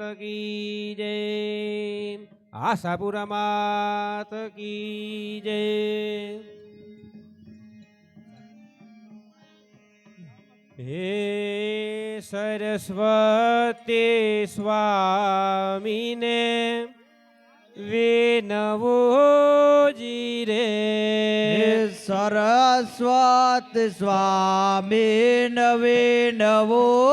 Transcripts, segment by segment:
માત કી જય. આશાપુરા માત કી જય. હે સરસ્વતી સ્વામીને વિનવો જીરે. હે સરસ્વત સ્વામી નવે નવો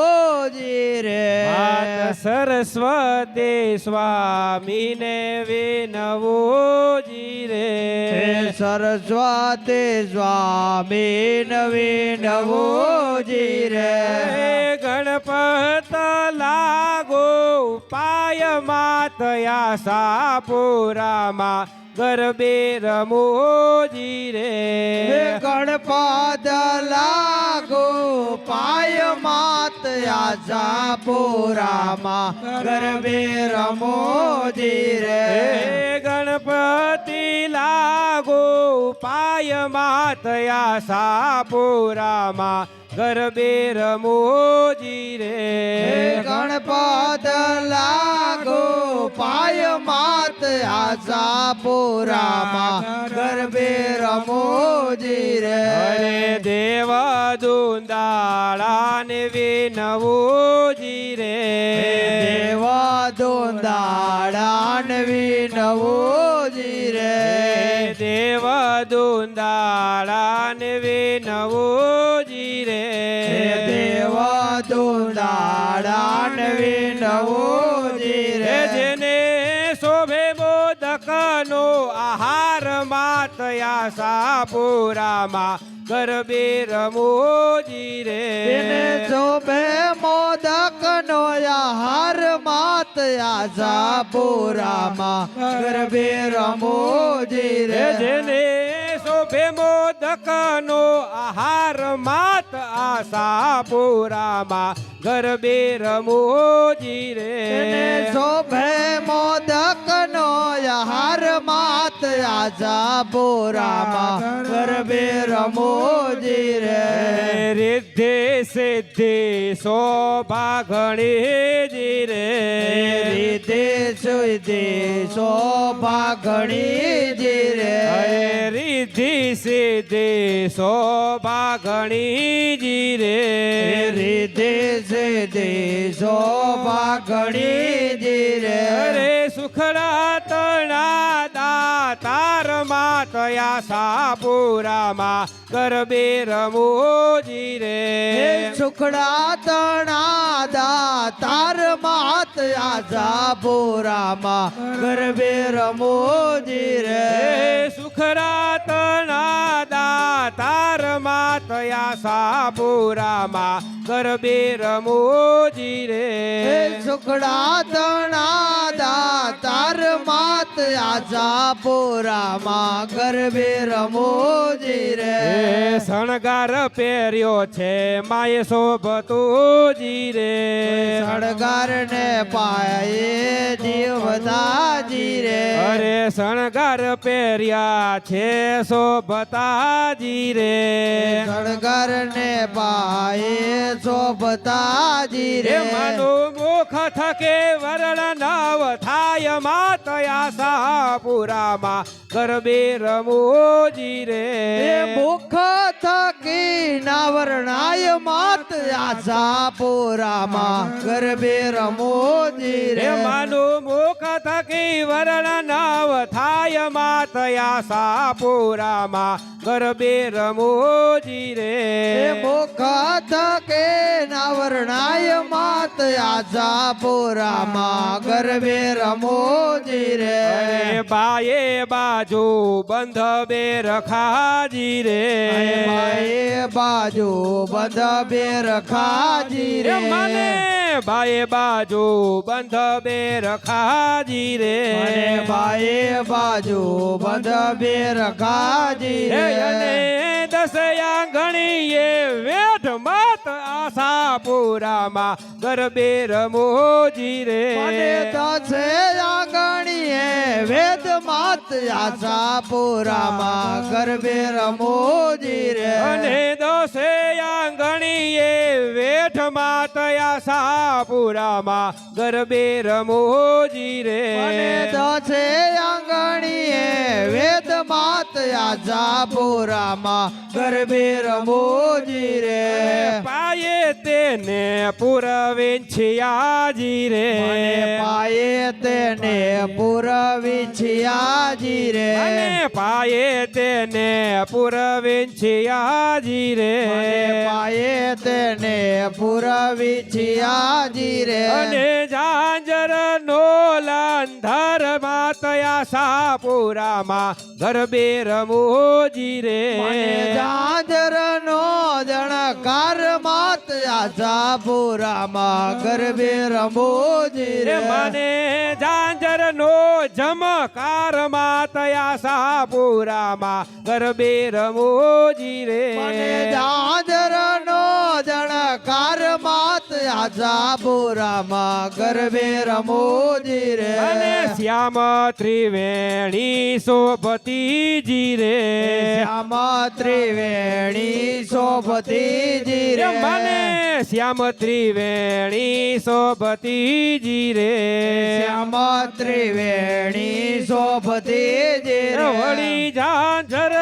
રે સરસ્વતી સ્વામીને વિનવો જીરે. રે સરસ્વતી સ્વામી નવે નવો રે ગણપત લાગો પાય માતયા સાપુરામાં ગરબે રમોજી રે. ગણપદ લાગો પાય માતયા આજા પોરામાં ગરબે રમોજી રે. ગણપતિ લાગો પાય માતયા સાપુરામાં ગરબે રમોજી રે. ગણપત લાગો પાય માત આશા પોરામાં ગરબે રમોજી રે. હરે દેવ દુંદાળા ને વિનવું રે. દેવ દુંદાળા ને વિનવો રે. દેવ દુંદાળા ને વિનવું વિનવો હે રે જેને શોભે મોદકનો આહાર માતયા સાપુરામાં ગરબે રમોજી એને રે શોભે મોદક નો આહાર માત આજા પોરામાં ગરબે રમોજી રે જેને શોભે મોદકનો આહાર માત આશાપુરામાં ગરબે રમોજી રે. શોભે મોદક નો હાર માત આજા પોરામાં ગરબે રમોજી રે. રિદ્ધિ સિદ્ધિ શોભા ઘણી રે. રિદ્ધિ સિદ્ધિ શોભા ઘણી જી રે. રિદ્ધિ સિદ્ધિ શોભા ઘણી જી રે. રિદ્ધિ સિદ્ધિ શોભા ઘણી જી રે. અરે સુખડા દાતાર તયા સાપુરામાં ગરબે રમોજી રે સુખડા તણા દા તાર માત સાપુરામાં ગરબે રમોજી રે સુખડા સુખરા તણા દાતાર માતયા સાપુરામાં ગરબે રમોજી રે સુખડા તણા દા તાર માત આજા બોરામાં ગરબે રમોજી રે શણગાર પહેર્યો છે માએ શોભતુજી રે શણગાર ને પાયે જીવતાજી રે અરે શણગાર પહેર્યા છે શોભતાજી રે. સળગાર ને પાયે શોભતાજી રે. માનું મુખ થકે વરણ નવ થાય માતયા સાપુરામાં ગરબે રમોજી રે. મુખ થકી નાવરણાય માત આશા પોરામાં ગરબે રમોજી રે માનું મુખ થકી વરણ નવ થાય માત આશા પોરામાં ગરબે રમોજી એ રે મુખ થકે નાવરણાય માત આશા પોરામાં ગરબે રમોજી રે બાએ બાજુ બંધ બે રખાજી રે માએ બાજુ બંધ બે રખાજી રે મને બાએ બાજુ બંધ બે રખાજી રે મને બાજુ બંધ બે રખાજી રે અને વેઠ મત આશાપુરામાં ગરબે મોજી રે. છે દસે આંગણી વેદ માત આશાપુરામાં ગરબે મોજી રે. અને દસે આંગણીએ વેઠ માતયા સાપુરામાં ગરબે મોજી રે. અને દસે આંગણીએ વેદ માત આશાપુરામાં ગરબે મોજી રે. પાયે તેને પુરવિંછિયાજી રે. પાયે તેને પુરવિંછિયાજી રે. પાયે તેને પુરવિંછિયાજી રે. પાયે તેને પુરવિંછિયાજી રે. અને ઝાંઝર નો લાંધર માતયા સાપુરામાં ગરબે રમોજી રે. જાજર નો જણકાર માત આશાપુરામાં ગરબે રમોજી રે રે. મને ઝાંઝર નો જમકાર માતયા સાપુરામાં ગરબે રમોજી રે. મને જાજર નો જણકાર માત આશાપુરામાં ગરબે રમોજી રે. અને શ્યામ ત્રિવેણી શોભતીજી રે. શ્યામ ત્રિવેણી શોભતીજી રે. મને શ્યામ ત્રિવેણી શોભતીજી રે. શ્યામ ત્રિવેણી શોભતીજી રે. વળી ઝાંઝર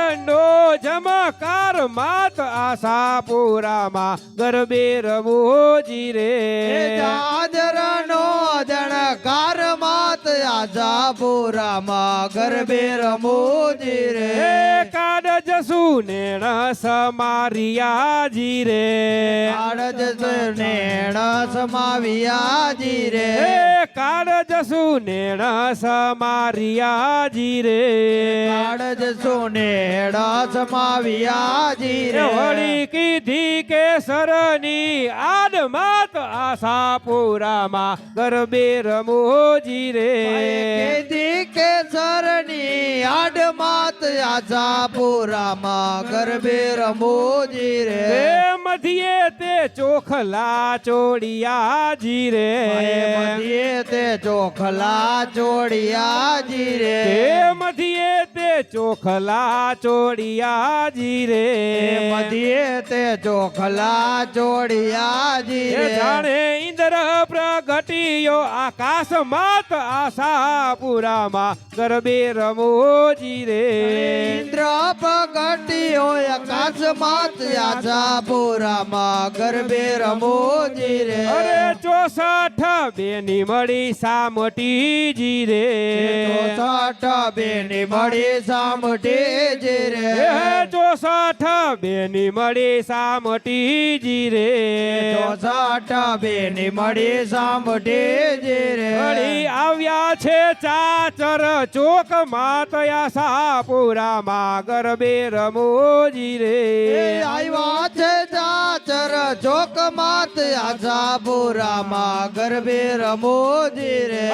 જમકાર માત આશાપુરામાં ગરબે રમોજી રે. જાજરનો જણકાર માત આજાપુરામાં ગરબે રમોજી રે. એ કાડજ સુનેણ સમારિયાજી રે. આડજ નેણ સમાવિયાજી રે. એ કાડજ સુનેણ સમારિયાજી રે. કાડ જસુ નેણ સમાવિયાજી રે. વળી કીધી કેસરની આડ માત આશાપુરામાં ગરબે રમોજી રે. કેદી કેસરની આડ માત આજાપુરામાં ગરબે રમોજી રે. તે મધ્યે તે ચોખલા ચોડિયાજી રે. મધ્યે તે ચોખલા ચોડિયાજી રે. તે મધ્યે તે ચોખલા ચોડિયાજી રે. મધ્યે તે ચોખલા ચોડિયાજી એ રે. જાણે ઇન્દ્ર પ્રગટિયો આકાશ માત આશાપુરામાં ગરબે રમોજી રે. ચંદ્ર પગટિયો આકાશ માત આશાપુરામાં ગરબે રમોજી રે. અરે ચોસઠ બેની મળી સામટીજી રે. ચોસઠ બેની મળી સામટેજી રે. ચોસઠ બેની મળી સામટીજી રે. ચોસઠ બેની મળી સાંભળી રે. વળી આવ્યા છે ચાચર ચોક માતયા સાપુરામાં ગરબે રમોજી રે. આવ્યા છે ચાચર ચોક માતયા સાપુરા માં ગરબે રમોજી રે.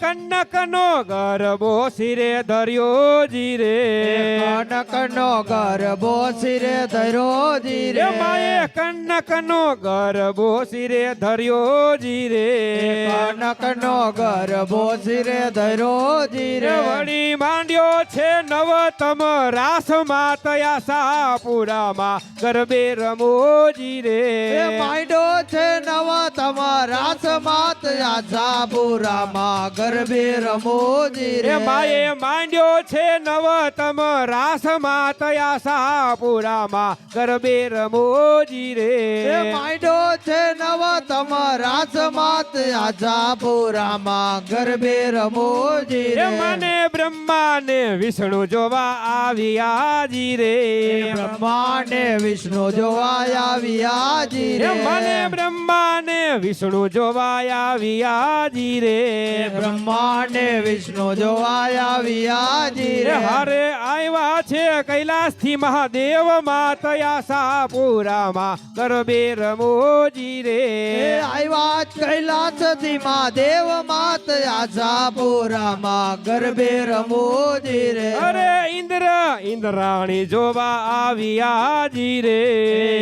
કનક નો ગરબો સિરે ધર્યોજી રે. કનકનો ગરબો સિરે ધર્યો જી રે. માએ કનકનો ગરબો સિરે ધર્યોજી રે કનકનો ગરબો સિરે ધરોજી રે વળી માંડ્યો છે નવતમ રાસ માતયા સાપુરામાં ગરબે રમોજી રે માયડો છે નવા તમારા સમાત આજાપુરામાં ગરબે રમોજી રે માએ માંડ્યો છે નવતમ રાસ માતયા સાપુરામાં ગરબે રમોજી એ રે માંડ્યો છે નવા તમારા સમાત આજાપુરામાં ગરબે રમોજી રે મને બ્રહ્મા ને વિષ્ણુ જોવા આવ્યાજી રે. બ્રહ્માને વિષ્ણુ જોવાયા આવ્યા રે રે. મને બ્રહ્મા ને વિષ્ણુ જોવા આવ્યાજી રે. બ્રહ્માને વિષ્ણુ જોવા વિયાજી રે. હારે આવ્યા છે કૈલાસથી મહાદેવ માતયા સાપુરામાં ગરબે રમોજી રે આવ્યા કૈલાસથી દેવ માત આશાપુરામાં ગરબે રમોજી રે. અરે ઇન્દ્ર ઇન્દ્રાણી જોવા આવ્યાજી રે.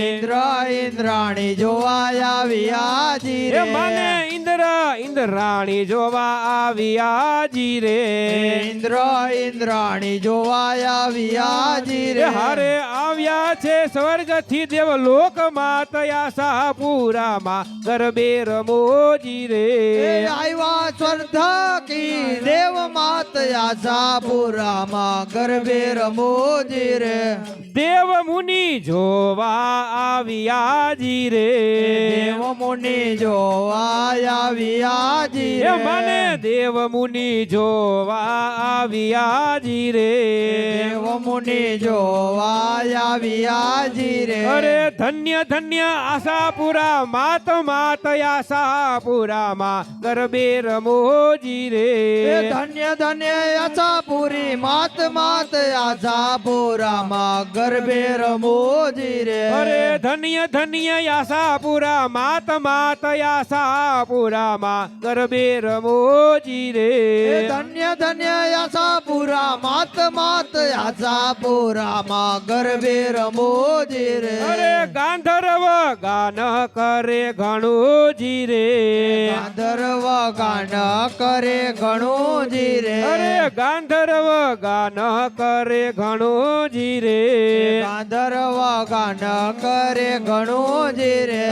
ઇન્દ્ર ઇન્દ્રાણી જોવા આવ્યા જી રે. મને ઇન્દ્ર ઇન્દ્રાણી જોવા આવ્યા જી રે. ઇન્દ્ર ઇન્દ્રાણી જોવાયા આવ્યા જી રે. હારે આવ્યા છે સ્વર્ગથી દેવ લોકમાં તયા સાપુરામાં ગરબે રમોજી રે. આવ્યા સ્વર્ધા કી દેવ માત આશાપુરામાં ગરબે રમોજી રે. દેવ મુનિ જોવા આવ્યાજી રે. દેવ મુનિ જોવા વિયાજી એ રે. મને દેવ મુનિ જોવા આવ્યાજી રે. દેવ મુનિ જોવાયા વિયાજી રે. અરે ધન્ય ધન્ય આશાપુરા માત માત આશાપુરામાં ગરબે રમોજી રે. ધન્ય ધન્ય આશાપુરી માત માત આશાપુરામાં ગરબે રમોજી રે. અરે ધન્ય ધન્ય આશાપુરા માત માત આશાપુરામાં ગરબે રમોજી રે. ધન્ય ધન્ય આશાપુરા માત માત આશાપુરામાં ગરબે રમોજી રે. અરે ગાંધર્વ ગાન કરે ઘણું જી રે ગાંધર્વ ગાન કરે ઘણું જીરે. અરે ગાંધર્વ ગાન કરે ઘણું જીરે. ગાંધર્વ ગાન કરે ઘણું જીરે.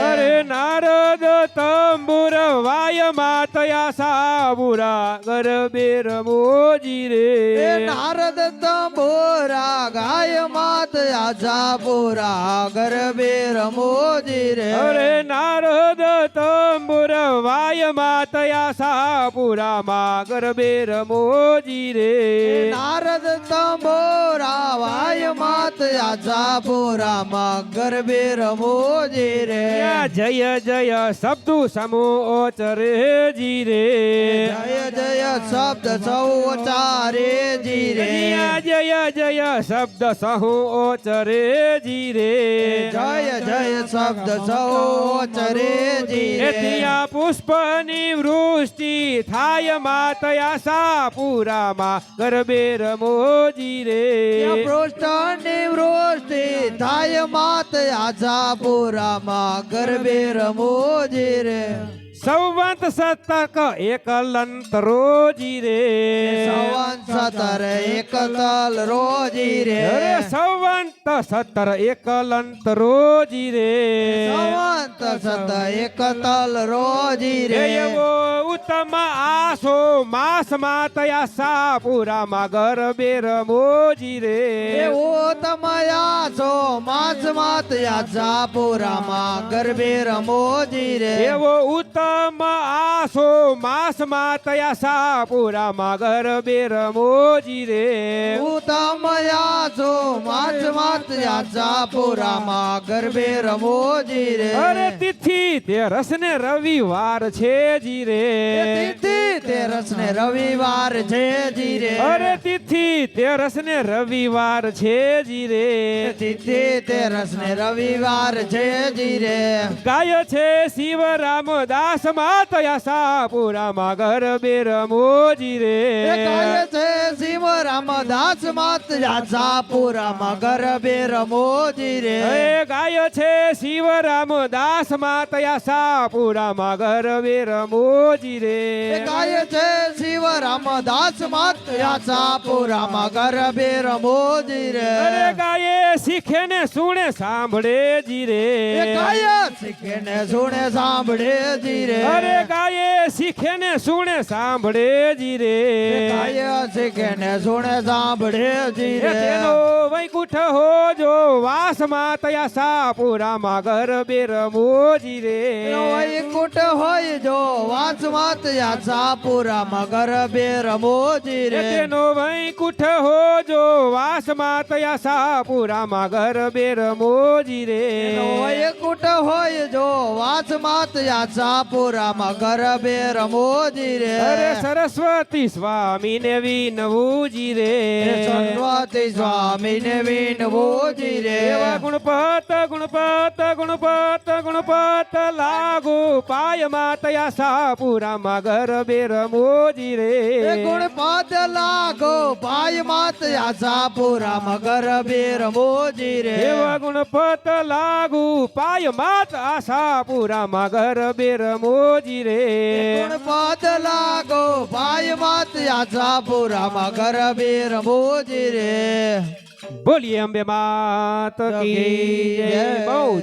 નારદ તંબુર વાય માતયા સાબુરા ગરબે રમોજી રે. નારદ તંબુરા ગાય માત આજાપુરા ગરબે રમોજી રે. અરે નારદ તંબુર વાય માતયા સાપુરામાં ગરબે રમોજી રે. નારદ તંબુરા વાય માત આજાપુરામાં ગરબે રમોજી રે. ત્યાં જય જય શબ્દ સમૂહ ઓચરે જી રે. જય જય શબ્દ સૌ ચારે જી રે. ત્યાં જય જય શબ્દ સહુ ઓચરે જી રે. જય જય શબ્દ સૌ ચરે જી એ ત્યાં પુષ્પની વૃષ્ટિ થાય માતયા સાપુરામાં ગરબે રમોજી રે. પૃષ્ઠની વૃષ્ટિ થાય માત આજાપુરામાં ગરબે રમોજી રે સંવંત સતક એકલંત રોજી રે. સંવંત સતર એક તલ રોજી રે. સંવંત સત્તર એકલંત રોજી રે. સંવંત સત એક તલ રોજી રે. એવો ઉત્તમ આસો માસ માતયા સાપુરામાં બેર મોજી રે. એવો તમયા આસો માસ માત આજાપુરામાં બેર મોજી રે. એવો ઉત્તમ આસો માસ માતયા સાપુરામાં ગરબે રમોજી રે. ઉતમ આસો માસ માત આજાપુરામાં ગરબે રમોજી રે. અરે તિથિ તે રસને રવિવાર છે જી રે. તિથિ તેરસ ને રવિવાર છે જી રે. અરે તિથિ તે રસને રવિવાર છે જી રે. તિથિ તેરસ ને રવિવાર છે જી રે. ગાય છે શિવ રામદાસ માતયા સાપુરામાં ગરબે રમોજી બેરમોજી રે. ગાય છે શિવ રામદાસ માત આજાપુરામાં ગરબે રમોજી રે. ગાય છે શિવ રામદાસ માતયા સાપુરામાં ગરબે રમોજી એ રે. ગાય છે રામદાસ માત આજાપુરામાં ગરબે રમોજી રે. ગાયે શીખે ને સુણે સાંભળે જી રે. ગાય શીખે ને સુણે સાંભળે જી રે. અરે ગાયે શીખે ને સુણે સાંભળે જી રે. ગાય શીખે ને સુણે સાંભળે જી રે. તેનો વૈકુંઠ હો જો વાસમાં તયા સાપુરામાં ગરબે રમોજી રે. વૈકુટ હોય જો વાસમાત આજાપુરામાં ગરબે રમોજી એ રે. તેનો વૈકુંઠ હો જો વાસમાં તયા સાપુરામાં ગરબે રમોજી રે. વૈકુટ હોય જો વાસ માત આશાપુરામાં ગરબે રમોજી રે. અરે સરસ્વતી સ્વામી ને વિનવોજી રે. સરસ્વતી સ્વામી ને વિનવોજી રે. એવા ગુણપત ગુણપત ગુણપત ગુણપત લાગુ પાય માત આશાપુરામાં ગરબે રમોજી રે. ગુણપત લાગો પાય માત આશાપુરામાં ગરબે રમોજી રે. એવા ગુણપત લાગુ પાય માત આશાપુરામાં બેર મોજી રે. ગુણપદ લાગો? પાય માત યાચા માગર બેર મોજી રે. બોલીએ અંબે માત કી બહુ